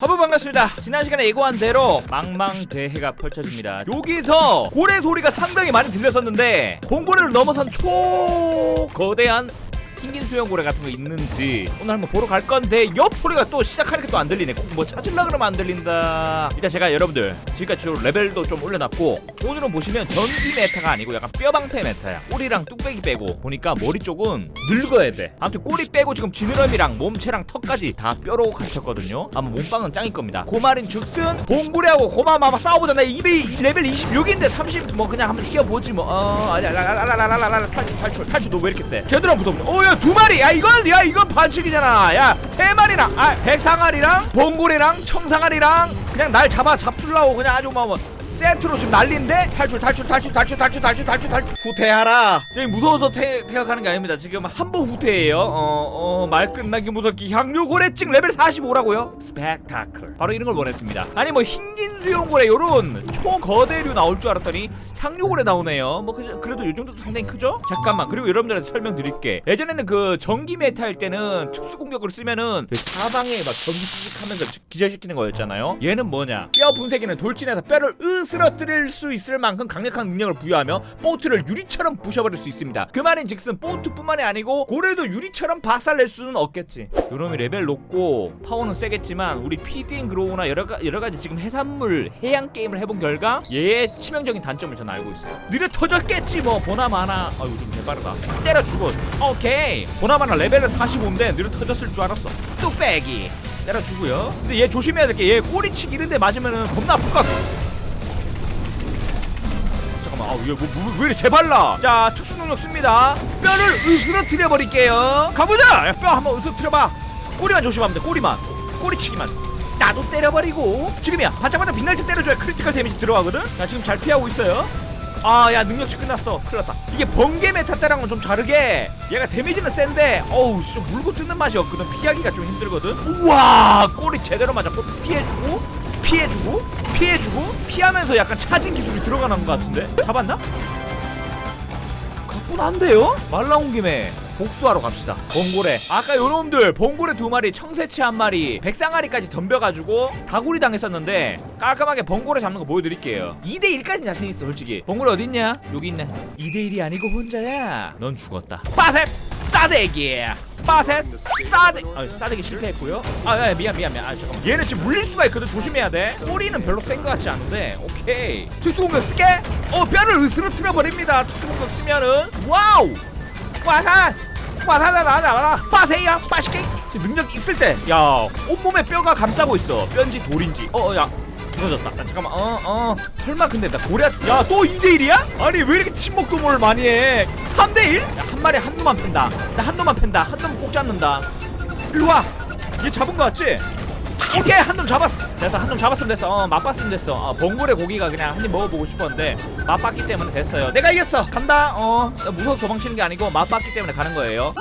하부 반갑습니다. 지난 시간에 예고한 대로 망망대해가 펼쳐집니다. 여기서 고래 소리가 상당히 많이 들렸었는데 봉고래를 넘어선 초거대한 흰긴 수염고래 같은 거 있는지 오늘 한번 보러 갈 건데 옆 소리가 또 시작하니까 또 안 들리네. 꼭 뭐 찾으려 그러면 안 들린다. 일단 제가 여러분들 지금까지 좀 레벨도 좀 올려놨고 오늘은 보시면 전기 메타가 아니고 약간 뼈방패 메타야. 꼬리랑 뚝배기 빼고 보니까 머리 쪽은 늙어야 돼. 아무튼 꼬리 빼고 지금 지느러미랑 몸체랑 턱까지 다 뼈로 갖췄거든요. 아마 몸빵은 짱일 겁니다. 고말인 즉슨 봉구레하고 고마마마 싸워보자. 나 입이 레벨 26인데 30 뭐 그냥 한번 이겨보지 뭐. 어 아니야 라라라라라라라 탈출 탈출 탈출 너 왜 이렇게 세? 제대로 한번 붙어보자. 어야 두 마리. 야 이건 야 이건 반칙이잖아. 야 세 마리랑 아 백상아리랑 봉구레랑 청상아리랑 그냥 날 잡아 잡술라고 그냥 아주 뭐. 뭐 세트로 지금 난리인데? 탈출 탈출 탈출 탈출 탈출 탈출 탈출 탈출. 후퇴하라. 저희 무서워서 퇴, 퇴각하는 게 아닙니다. 지금 한 번 후퇴예요. 어어말 끝나기 무섭기 향료고래증 레벨 45라고요? 스펙타클. 바로 이런 걸 원했습니다. 아니 뭐 흰긴 수용고래 요런 초거대류 나올 줄 알았더니 향료고래 나오네요. 뭐 그, 그래도 요 정도도 상당히 크죠? 잠깐만. 그리고 여러분들한테 설명드릴게. 예전에는 그 전기 메타일 때는 특수 공격을 쓰면은 그 사방에 막 전기 찌직하면서 기절시키는 거였잖아요. 얘는 뭐냐? 뼈 분쇄기는 돌진해서 뼈를 으 스러뜨릴 수 있을 만큼 강력한 능력을 부여하며 보트를 유리처럼 부셔버릴 수 있습니다. 그 말인즉슨 보트뿐만이 아니고 고래도 유리처럼 박살낼 수는 없겠지. 요놈이 레벨 높고 파워는 세겠지만 우리 피딩 그로우나 여러, 가, 여러 가지 지금 해산물 해양 게임을 해본 결과 얘의 치명적인 단점을 전 알고 있어요. 느려 터졌겠지 뭐 보나마나. 아유 좀 개빠르다. 때려 죽어. 오케이. 보나마나 레벨은 45인데 느려 터졌을 줄 알았어. 뚝배기. 때려주고요 근데 얘 조심해야 될 게 얘 꼬리치기 이런 데 맞으면은 겁나 아플 것 같아 아우 얘 뭐, 뭐, 왜 이렇게 재발라? 자 특수 능력 씁니다. 뼈를 으스러뜨려 버릴게요. 가보자! 야, 뼈 한번 으스러뜨려봐. 꼬리만 조심하면 돼 꼬리만. 꼬리치기만. 나도 때려버리고. 지금이야. 반짝반짝 빛날 때 때려줘야 크리티컬 데미지 들어가거든? 자 지금 잘 피하고 있어요? 아 야 능력치 끝났어. 큰일 났다. 이게 번개 메타 때랑은 좀 다르게 얘가 데미지는 센데 어우 씨 물고 뜯는 맛이 없거든. 피하기가 좀 힘들거든. 우와! 꼬리 제대로 맞았고 피해주고 피해주고 피해주고 피하면서 약간 차진 기술이 들어가는 것 같은데? 잡았나? 가뿐 한데요? 말 나온 김에 복수하러 갑시다. 봉고래 아까 요놈들 봉고래 두 마리 청새치 한 마리 백상아리까지 덤벼가지고 다구리 당했었는데 깔끔하게 봉고래 잡는 거 보여드릴게요. 2대1까지 자신 있어 솔직히. 봉고래 어딨냐? 여기 있네. 2대1이 아니고 혼자야. 넌 죽었다. 빠셉 싸대기. 빠셋 싸대 아 싸대기 실패했고요. 아 야, 미안 미안 미안. 아 잠깐만. 얘는 지금 물릴 수가 있거든. 조심해야 돼. 꼬리는 별로 센 것 같지 않은데. 오케이. 특수공격 쓸게? 어 뼈를 으스러뜨려 버립니다. 특수공격 쓰면은. 와우! 와사! 와사나나나나. 빠세야 빠시게. 능력 있을 때야 온몸에 뼈가 감싸고 있어. 뼈인지 돌인지. 어야 부서졌다. 나 잠깐만 어어. 설마 근데 나 고래 야또 2대1이야? 아니 왜 이렇게 침묵 도모를 많이 해? 3대1? 야, 한 마리 한 놈만 팬다. 나 한 놈만 팬다. 한 놈 꼭 잡는다. 일로와. 얘 잡은 거 같지? 오케이 한 놈 잡았어. 됐어 한 놈 잡았으면 됐어. 어 맛봤으면 됐어. 어, 봉골의 고기가 그냥 한 입 먹어보고 싶었는데 맛봤기 때문에 됐어요. 내가 이겼어. 간다. 어 무서워서 도망치는 게 아니고 맛봤기 때문에 가는 거예요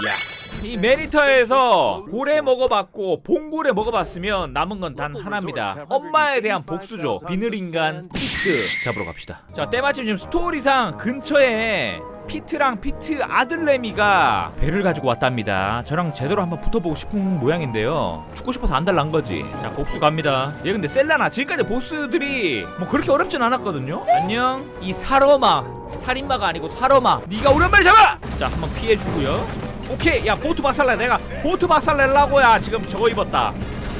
이 매니터에서 고래 먹어봤고 봉고래 먹어봤으면 남은 건 단 하나입니다 엄마에 대한 복수죠 비늘인간 피트 잡으러 갑시다 자 때마침 지금 스토리상 근처에 피트랑 피트 아들내미가 배를 가지고 왔답니다. 저랑 제대로 한번 붙어보고 싶은 모양인데요. 죽고 싶어서 안 달란 거지. 자, 복수 갑니다. 얘 근데 셀라나 지금까지 보스들이 뭐 그렇게 어렵진 않았거든요. 안녕. 이 사로마 살인마가 아니고 사로마. 네가 엄마를 잡아. 자, 한번 피해 주고요. 오케이, 야 보트 박살내. 내가 보트 박살내려고 야 지금 저거 입었다.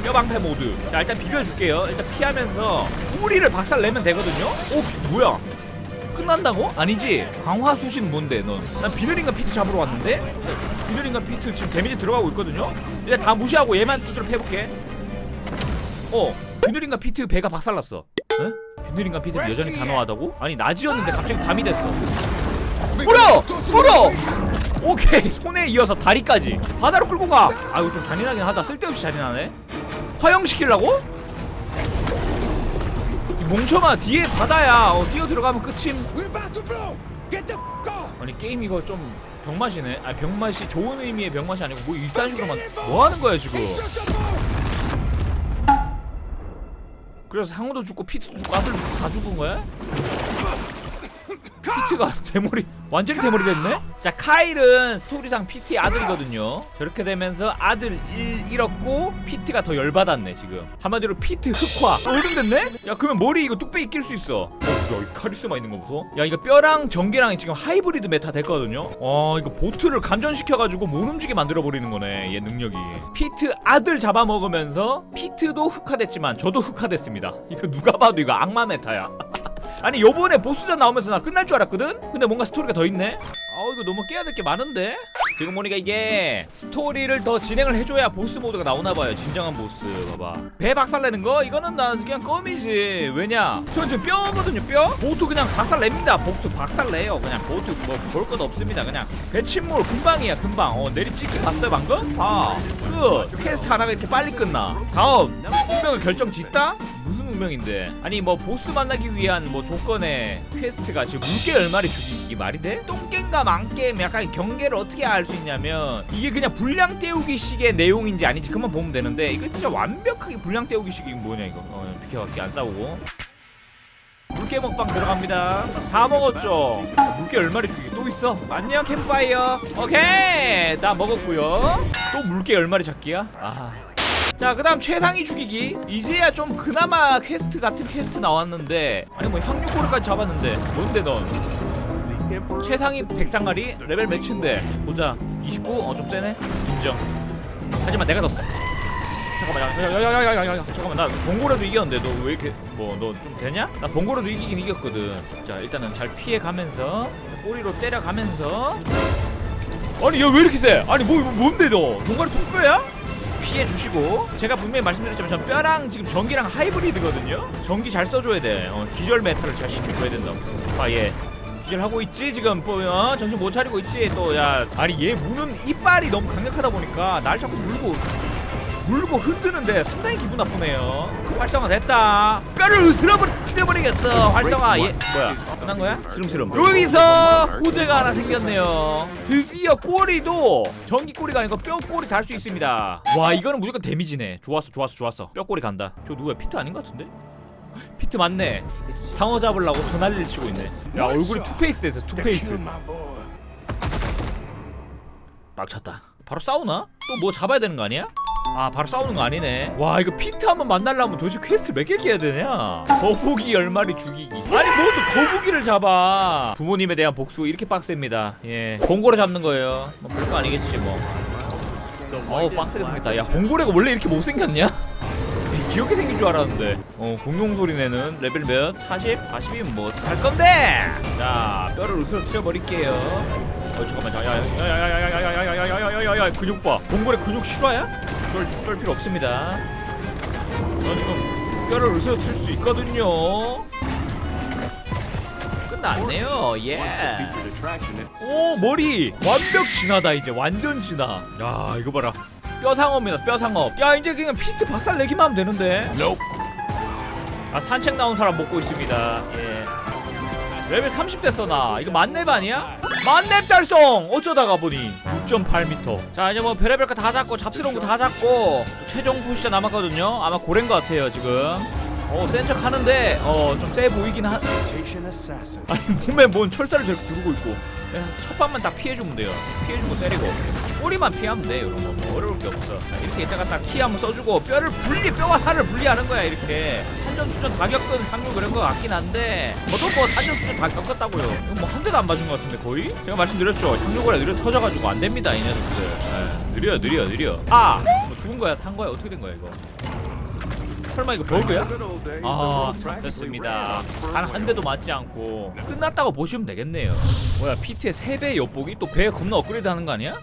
뼈방패 모드. 자, 일단 비벼줄게요. 일단 피하면서 뿌리를 박살내면 되거든요. 오, 뭐야? 끝난다고? 아니지 강화수신 뭔데 넌난 비늘인간 피트 잡으러 왔는데 비늘인간 피트 지금 데미지 들어가고 있거든요 일단 다 무시하고 얘만 두드려 패볼게 어 비늘인간 피트 배가 박살났어 에? 비늘인간 피트는 여전히 단호하다고? 아니 낮이었는데 갑자기 밤이 됐어 물어! 물어! 오케이 손에 이어서 다리까지. 바다로 끌고 가. 아이고 좀 잔인하긴 하다. 쓸데없이 잔인하네. 화형시키려고? 이 멍청아 뒤에 바다야. 어, 뛰어 들어가면 끝임! 아니 게임 이거 좀 병맛이네. 아 병맛이 좋은 의미의 병맛이 아니고 뭐 이딴 식으로만 뭐 하는 거야 지금! 그래서 상우도 죽고 피트도 죽고 아들도 죽고 다 죽은 거야? 피트가 대머리 완전히 대머리 됐네? 자 카일은 스토리상 피트의 아들이거든요. 저렇게 되면서 아들 일 잃었고 피트가 더 열받았네 지금. 한마디로 피트 흑화. 어른 됐네? 야 그러면 머리 이거 뚝배기 낄 수 있어. 어 야이 카리스마 있는 거 보소 야 이거 뼈랑 전기랑 지금 하이브리드 메타 됐거든요? 어 이거 보트를 감전시켜가지고 못 움직게 만들어버리는 거네 얘 능력이. 피트 아들 잡아먹으면서 피트도 흑화됐지만 저도 흑화됐습니다. 이거 누가 봐도 이거 악마 메타야 아니 요번에 보스전 나오면서 나 끝날 줄 알았거든? 근데 뭔가 스토리가 더 있네? 아 이거 너무 깨야 될 게 많은데? 지금 보니까 이게 스토리를 더 진행을 해줘야 보스 모드가 나오나봐요 진정한 보스 봐봐 배 박살내는 거? 이거는 난 그냥 껌이지 왜냐? 전 지금 뼈거든요 뼈? 보트 그냥 박살냅니다 보트 박살내요 그냥 보트 뭐볼 것 없습니다 그냥 배 침몰 금방이야 금방 어 내리 찍기 봤어요 방금? 아끝 퀘스트 하나가 이렇게 빨리 끝나 다음 운명을 결정 짓다? 무슨 운명인데? 아니 뭐 보스 만나기 위한 뭐 조건의 퀘스트가 지금 물개 얼마리 죽이기 말이 돼? 똥겜과 망겜 약간 경계를 어떻게 알 수 있냐면 이게 그냥 분량 때우기 식의 내용인지 아닌지 그만 보면 되는데 이거 진짜 완벽하게 분량 때우기 식이 뭐냐 이거. 어, 비켜갈게 안 싸우고. 물개 먹방 들어갑니다. 다 먹었죠? 물개 얼마리 죽이기. 또 있어? 안녕 캠파이어. 오케이! 다 먹었고요. 또 물개 얼마리 잡기야? 아. 자 그 다음 최상위 죽이기. 이제야 좀 그나마 퀘스트 같은 퀘스트 나왔는데. 아니 뭐 향유코르까지 잡았는데. 뭔데 넌 최상위 덱상가리 레벨 매치인데. 보자. 29? 어좀 세네. 인정. 하지만 내가 더 세. 잠깐만 야야야야야야야 잠깐만 나 봉고래도 이겼는데 너 왜 이렇게 뭐 너 좀 되냐? 나 봉고래도 이기긴 이겼거든. 자 일단은 잘 피해가면서 꼬리로 때려가면서. 아니 얘 왜 이렇게 세? 아니 뭐 뭐, 뭔데 너? 동가리 통뼈야? 피해 주시고. 제가 분명히 말씀드렸지만 전 뼈랑 지금 전기랑 하이브리드거든요? 전기 잘 써줘야 돼. 어, 기절 메타를 잘 시켜줘야 된다고. 아얘 기절하고 있지 지금. 뭐 어? 정신 못 차리고 있지 또 야. 아니 얘 무는 이빨이 너무 강력하다 보니까 날 자꾸 물고 물고 흔드는데 상당히 기분 나쁘네요. 활성화 됐다. 뼈를 으스러버리겠어. 활성화. 얘 뭐야? 끝난 거야? 스름스름. 여기서 호재가 하나 생겼네요. 드디어 꼬리도 전기 꼬리가 아니고 뼈 꼬리 달 수 있습니다. 와 이거는 무조건 데미지네. 좋았어 좋았어 좋았어. 뼈 꼬리 간다. 저 누구야? 피트 아닌 것 같은데? 피트 맞네. 상어 잡으려고 전화리를 치고 있네. 야 얼굴이 투페이스 돼서 투페이스. 막 쳤다. 바로 싸우나? 또 뭐 잡아야 되는 거 아니야? 아 바로 싸우는 거 아니네. 와 이거 피트 한 번 만나려면 도대체 퀘스트 몇 개 깨야 되냐? 거북이 열 마리 죽이기. 아니 뭐또 거북이를 잡아? 부모님에 대한 복수 이렇게 빡셉니다. 예. 봉고래 잡는 거예요. 뭐 별거 아니겠지 뭐. 어우 빡세게 생겼다. 야 봉고래가 원래 이렇게 못생겼냐? 귀엽게 생긴 줄 알았는데 어 공룡 소리 내는 레벨 몇? 40? 40이면 뭐 어떡할 건데 자 뼈를 으스러뜨려 버릴게요 어 잠깐만 야야야야야야야야야야야야야야 근육 봐 봉골에 근육 실화야? 쫄, 쫄 필요 없습니다 전 지금 뼈를 으스러뜨릴 수 있거든요 끝났네요 예 오 머리 완벽 진하다 이제 완전 진하 야 이거 봐라 뼈상어입니다 뼈상어. 야 이제 그냥 피트 박살 내기만 하면 되는데. Nope. 아 산책 나온 사람 먹고 있습니다. 예. 레벨 30 됐어 나. 이거 만렙 아니야? 만렙 달성! 어쩌다가 보니. 6.8m 자 이제 뭐 별의별 거 다 잡고 잡스러운 거 다 잡고 최종 부시자 남았거든요. 아마 고래인 것 같아요 지금. 어센척 하는데 어 좀 세 보이긴 assassin. 아니 몸에 뭔 철사를 저렇게 두르고 있고. 첫 판만 딱 피해주면 돼요. 피해주고 때리고 꼬리만 피하면 돼 여러분 뭐 어려울 게 없어. 자, 이렇게 이따가 딱 키 한번 써주고 뼈를 분리 뼈와 살을 분리하는 거야 이렇게. 산전 수전 다 겪은 한국 그런 거 같긴 한데 저도 뭐 산전 수전 다 겪었다고요. 이거 뭐한 대도 안 맞은 것 같은데 거의? 제가 말씀드렸죠. 향료고라 느려 터져가지고 안 됩니다 이 녀석들. 예, 느려 느려 느려. 아 뭐 죽은 거야 산 거야? 어떻게 된 거야 이거? 설마 이거 버그야? 아 됐습니다. 단 한 대도 맞지 않고. 끝났다고 보시면 되겠네요. 뭐야 피트의 3배 엿보기? 또 배 겁나 업그레이드 하는 거 아니야?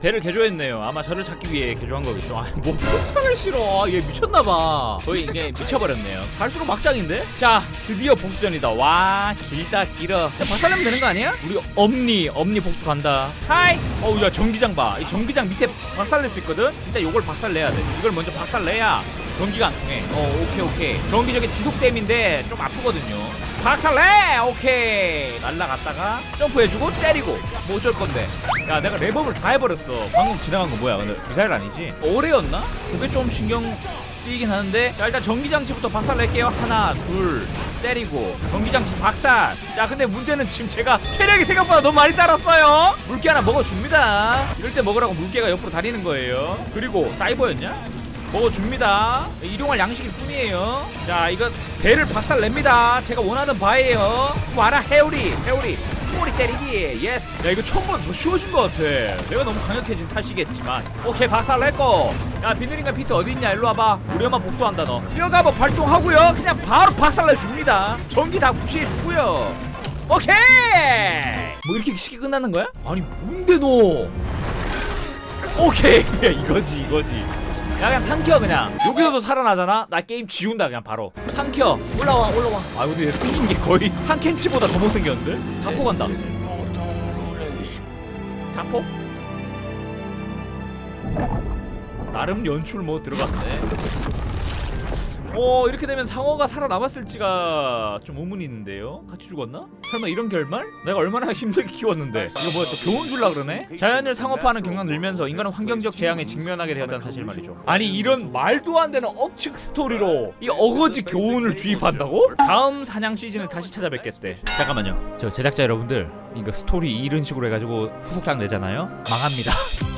배를 개조했네요. 아마 저를 찾기 위해 개조한 거겠죠. 아니 뭐 폭탄을 실어. 얘 미쳤나봐. 거의 이게 미쳐버렸네요. 갈수록 막장인데? 자 드디어 복수전이다. 와 길다 길어. 야 박살내면 되는 거 아니야? 우리 엄니 엄니 복수 간다. 하이! 어우 야 전기장 봐 이 전기장 밑에 박살낼 수 있거든? 일단 요걸 박살내야 돼. 이걸 먼저 박살내야 전기가 안 통해. 어 오케이 오케이. 전기 저게 지속댐인데 좀 아프거든요 박살내! 오케이. 날라갔다가 점프해주고 때리고. 뭐 어쩔 건데. 야 내가 랩업을 다 해버렸어. 방금 지나간 거 뭐야? 근데 미사일 아니지? 어뢰였나? 그게 좀 신경 쓰이긴 하는데. 자 일단 전기장치부터 박살 낼게요. 하나 둘 때리고. 전기장치 박살. 자 근데 문제는 지금 제가 체력이 생각보다 너무 많이 따랐어요. 물개 하나 먹어줍니다. 이럴 때 먹으라고 물개가 옆으로 다니는 거예요. 그리고 다이버였냐? 먹어줍니다. 일용할 양식일 뿐이에요. 자 이거 배를 박살냅니다. 제가 원하는 바예요. 와라 해오리 해오리. 꼬리 때리기. 예스 야 이거 처음보다 더 쉬워진 것 같아. 내가 너무 강력해진 탓이겠지만. 오케이 박살냈고 야 비늘인간 피트 어디있냐? 일로 와봐. 우리 엄마 복수한다 너. 뼈가 뭐 발동하고요. 그냥 바로 박살내줍니다. 전기 다 무시해주고요. 오케이! 뭐 이렇게 쉽게 끝나는 거야? 아니 뭔데 너? 오케이. 이거지 이거지 야 그냥 삼켜 그냥. 여기서도 살아나잖아? 나 게임 지운다 그냥 바로. 삼켜 올라와 올라와. 아 근데 얘 생긴 게 거의 한 캔치보다 더 못생겼는데? 자포 간다. 자포? 나름 연출 뭐 들어갔네 어 이렇게 되면 상어가 살아남았을지가 좀 의문이 있는데요 같이 죽었나? 설마 이런 결말? 내가 얼마나 힘들게 키웠는데 이거 뭐야 또 교훈 줄라 그러네? 자연을 상업화하는 경향 늘면서 인간은 환경적 재앙에 직면하게 되었다는 사실 말이죠 아니 이런 말도 안 되는 억측 스토리로 이 어거지 교훈을 주입한다고? 다음 사냥 시즌에 다시 찾아뵙겠대 잠깐만요 저 제작자 여러분들 이거 스토리 이런 식으로 해가지고 후속작 내잖아요? 망합니다